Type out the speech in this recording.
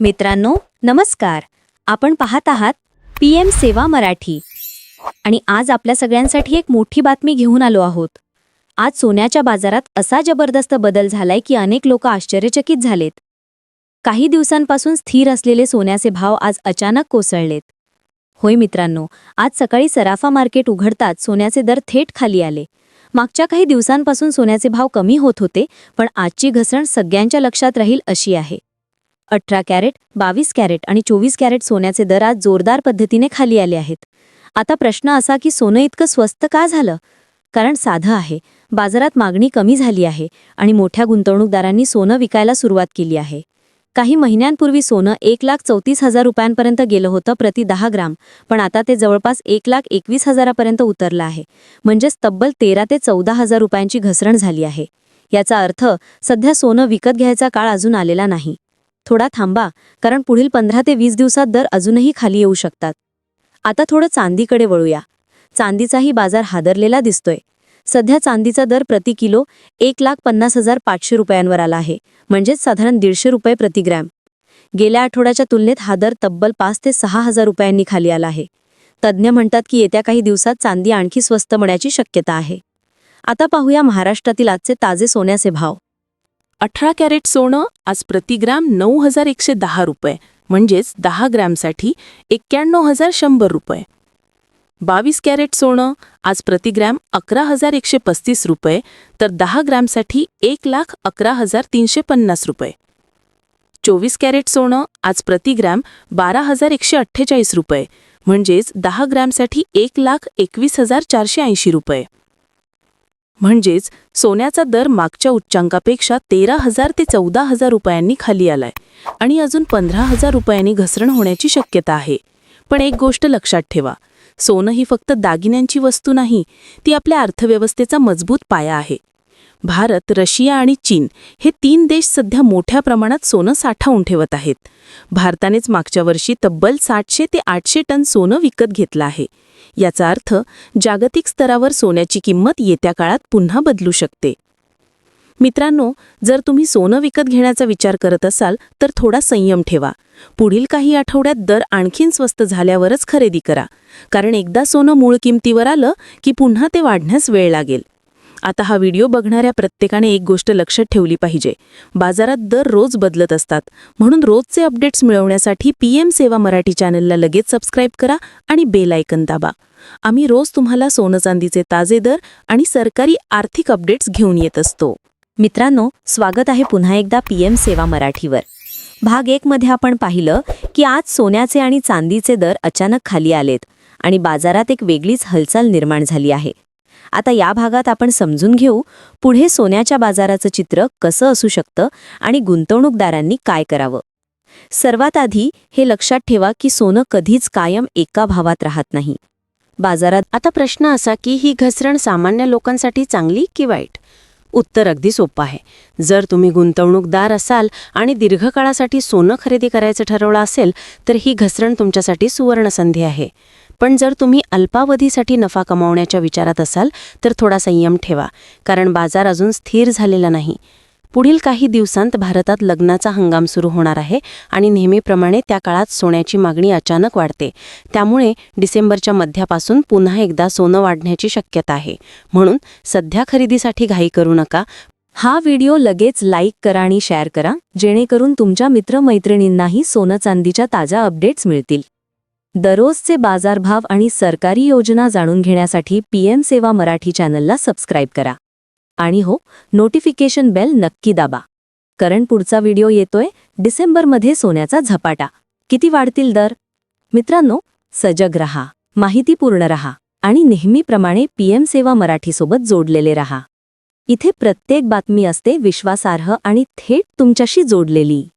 मित्रांनो नमस्कार. आपण पाहत आहात पी एम सेवा मराठी. आणि आज आपल्या सगळ्यांसाठी एक मोठी बातमी घेऊन आलो आहोत. आज सोन्याच्या बाजारात असा जबरदस्त बदल झालाय की अनेक लोक आश्चर्यचकित झालेत. काही दिवसांपासून स्थिर असलेले सोन्याचे भाव आज अचानक कोसळलेत. होय मित्रांनो आज सकाळी सराफा मार्केट उघडताच सोन्याचे दर थेट खाली आले. मागच्या काही दिवसांपासून सोन्याचे भाव कमी होत होते पण आजची घसरण सगळ्यांच्या लक्षात राहील अशी आहे. अठरा कॅरेट बावीस कॅरेट आणि चोवीस कॅरेट सोन्याचे दर आज जोरदार पद्धतीने खाली आले आहेत. आता प्रश्न असा की सोनं इतकं स्वस्त का झालं? कारण साधं आहे. बाजारात मागणी कमी झाली आहे आणि मोठ्या गुंतवणूकदारांनी सोनं विकायला सुरुवात केली आहे. काही महिन्यांपूर्वी सोनं एक लाख चौतीस हजार रुपयांपर्यंत गेलं होतं प्रति दहा ग्राम पण आता ते जवळपास एक लाख एकवीस हजारापर्यंत उतरलं आहे. म्हणजेच तब्बल तेरा ते चौदा हजार रुपयांची घसरण झाली आहे. याचा अर्थ सध्या सोनं विकत घ्यायचा काळ अजून आलेला नाही. थोडा थांबा कारण पुढील पंधरा ते वीस दिवसात दर अजूनही खाली येऊ शकतात. आता थोडं चांदीकडे वळूया. चांदीचाही बाजार हादरलेला दिसतोय. सध्या चांदीचा दर प्रति किलो एक लाख पन्नास हजार पाचशे रुपयांवर आला आहे म्हणजेच साधारण दीडशे रुपये प्रतिग्रॅम गेल्या आठवड्याच्या तुलनेत हा दर तब्बल पाच ते सहा हजार रुपयांनी खाली आला आहे. तज्ज्ञ म्हणतात की येत्या काही दिवसात चांदी आणखी स्वस्त होण्याची शक्यता आहे. आता पाहूया महाराष्ट्रातील आजचे ताजे सोन्याचे भाव. अठरा कॅरेट सोनं आज प्रतिग्राम नऊ हजार एकशे दहा रुपये. म्हणजेच दहा ग्रॅमसाठी एक्क्याण्णव हजार शंभर रुपये. बावीस कॅरेट सोनं आज प्रतिग्रॅम अकरा हजार एकशे पस्तीस रुपये तर दहा ग्रॅमसाठी एक लाख अकरा हजार तीनशे पन्नास रुपये. चोवीस कॅरेट सोनं आज प्रतिग्रॅम बारा हजार एकशे अठ्ठेचाळीस रुपये. म्हणजेच दहा ग्रॅमसाठी एक लाख एकवीस हजार चारशे ऐंशी रुपये. म्हणजेच सोन्याचा दर मागच्या उच्चांकापेक्षा तेरा हजार ते चौदा हजार रुपयांनी खाली आलाय आणि अजून पंधरा हजार रुपयांनी घसरण होण्याची शक्यता आहे. पण एक गोष्ट लक्षात ठेवा सोनं ही फक्त दागिन्यांची वस्तू नाही ती आपल्या अर्थव्यवस्थेचा मजबूत पाया आहे. भारत रशिया आणि चीन हे तीन देश सध्या मोठ्या प्रमाणात सोनं साठवून ठेवत आहेत. भारतानेच मागच्या वर्षी तब्बल सातशे ते आठशे टन सोनं विकत घेतलं आहे. याचा अर्थ जागतिक स्तरावर सोन्याची किंमत येत्या काळात पुन्हा बदलू शकते. मित्रांनो जर तुम्ही सोनं विकत घेण्याचा विचार करत असाल तर थोडा संयम ठेवा. पुढील काही आठवड्यात दर आणखीन स्वस्त झाल्यावरच खरेदी करा. कारण एकदा सोनं मूळ किमतीवर आलं की पुन्हा ते वाढण्यास वेळ लागेल. आता हा व्हिडिओ बघणाऱ्या प्रत्येकाने एक गोष्ट लक्षात ठेवली पाहिजे. बाजारात दर रोज बदलत असतात. म्हणून रोजचे अपडेट्स मिळवण्यासाठी पी एम सेवा मराठी चॅनलला लगेच सबस्क्राईब करा आणि बेल आयकन दाबा. आम्ही रोज तुम्हाला सोनं चांदीचे ताजे दर आणि सरकारी आर्थिक अपडेट्स घेऊन येत असतो. मित्रांनो स्वागत आहे पुन्हा एकदा पी एम सेवा मराठीवर. भाग एकमध्ये आपण पाहिलं की आज सोन्याचे आणि चांदीचे दर अचानक खाली आलेत आणि बाजारात एक वेगळीच हालचाल निर्माण झाली आहे. आता या भागात आपण समजून घेऊ पुढे सोन्याच्या बाजाराचं चित्र कसं असू शकतं आणि गुंतवणूकदारांनी काय करावं. सर्वात आधी हे लक्षात ठेवा की सोनं कधीच कायम एका भावात राहत नाही. बाजारात आता प्रश्न असा की ही घसरण सामान्य लोकांसाठी चांगली की वाईट? उत्तर अगदी सोपं आहे. जर तुम्ही गुंतवणूकदार असाल आणि दीर्घकाळासाठी सोनं खरेदी करायचं ठरवलं असेल तर ही घसरण तुमच्यासाठी सुवर्णसंधी आहे. पण जर तुम्ही अल्पावधीसाठी नफा कमावण्याच्या विचारात असाल तर थोडा संयम ठेवा कारण बाजार अजून स्थिर झालेला नाही. पुढील काही दिवसांत भारतात लग्नाचा हंगाम सुरू होणार आहे आणि नेहमीप्रमाणे त्या काळात सोन्याची मागणी अचानक वाढते. त्यामुळे डिसेंबरच्या मध्यापासून पुन्हा एकदा सोनं वाढण्याची शक्यता आहे. म्हणून सध्या खरेदीसाठी घाई करू नका. हा व्हिडिओ लगेच लाईक करा आणि शेअर करा जेणेकरून तुमच्या मित्रमैत्रिणींनाही सोनं चांदीच्या ताज्या अपडेट्स मिळतील. दररोजचे बाजारभाव आणि सरकारी योजना जाणून घेण्यासाठी पीएम सेवा मराठी चॅनलला सबस्क्राईब करा. आणि हो नोटिफिकेशन बेल नक्की दाबा. कारण पुढचा व्हिडिओ येतोय डिसेंबरमध्ये सोन्याचा झपाटा. किती वाढतील दर? मित्रांनो सजग रहा माहितीपूर्ण रहा आणि नेहमीप्रमाणे पीएम सेवा मराठीसोबत जोडलेले रहा. इथे प्रत्येक बातमी असते विश्वासार्ह आणि थेट तुमच्याशी जोडलेली.